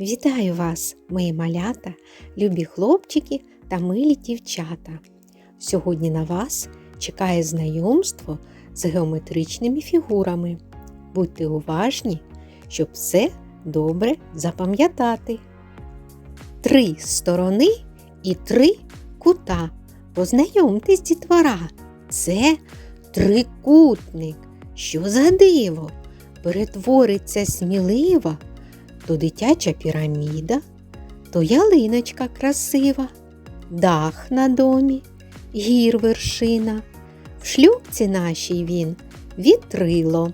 Вітаю вас, мої малята, любі хлопчики та милі дівчата. Сьогодні на вас чекає знайомство з геометричними фігурами. Будьте уважні, щоб все добре запам'ятати. Три сторони і три кута. Познайомтесь, дітвора. Це трикутник. Що за диво? Перетвориться сміливо то дитяча піраміда, то ялиночка красива, дах на домі, гір вершина. В шлюбці нашій він вітрило.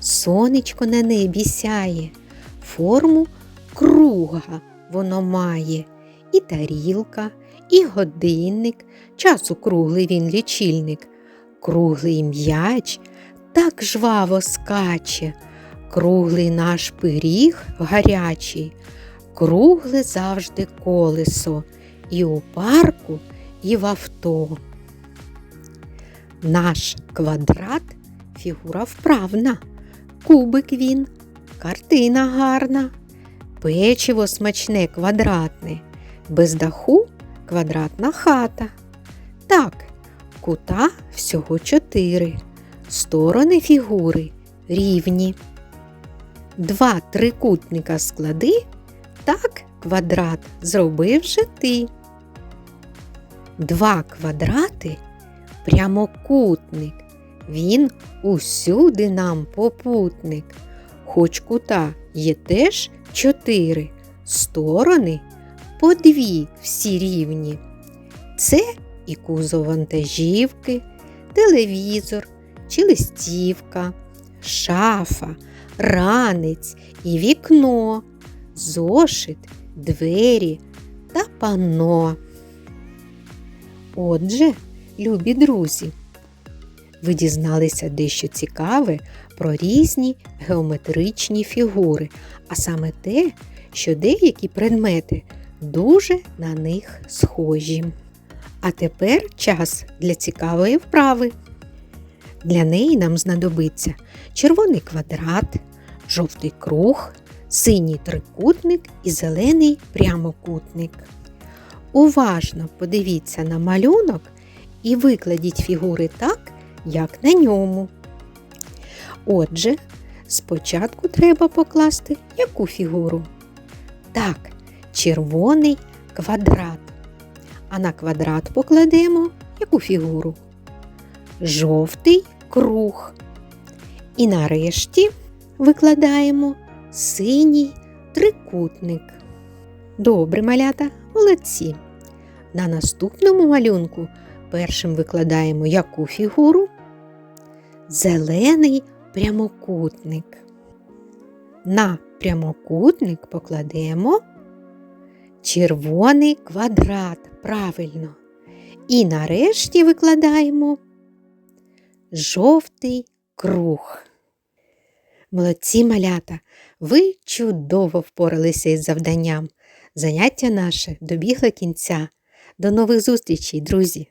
Сонечко на небі сяє, форму круга воно має, і тарілка, і годинник, часу круглий він лічильник, круглий м'яч так жваво скаче. Круглий наш пиріг гарячий, кругле завжди колесо, і у парку, і в авто. Наш квадрат фігура вправна, кубик він, картина гарна, печиво смачне квадратне, без даху квадратна хата. Так, кута всього чотири, сторони фігури рівні. Два трикутника склади, так квадрат зробив же ти. Два квадрати прямокутник. Він усюди нам попутник. Хоч кута є теж чотири, сторони по дві всі рівні. Це і кузов вантажівки, телевізор чи листівка, шафа ранець і вікно, зошит, двері та панно. Отже, любі друзі, ви дізналися дещо цікаве про різні геометричні фігури, а саме те, що деякі предмети дуже на них схожі. А тепер час для цікавої вправи. Для неї нам знадобиться червоний квадрат, жовтий круг, синій трикутник і зелений прямокутник. Уважно подивіться на малюнок і викладіть фігури так, як на ньому. Отже, спочатку треба покласти яку фігуру? Так, червоний квадрат. А на квадрат покладемо яку фігуру? Жовтий круг. І нарешті викладаємо синій трикутник. Добре, малята, молодці. На наступному малюнку першим викладаємо яку фігуру? Зелений прямокутник. На прямокутник покладемо червоний квадрат. Правильно. І нарешті викладаємо жовтий круг. Молодці малята, ви чудово впоралися із завданням. Заняття наше добігло кінця. До нових зустрічей, друзі!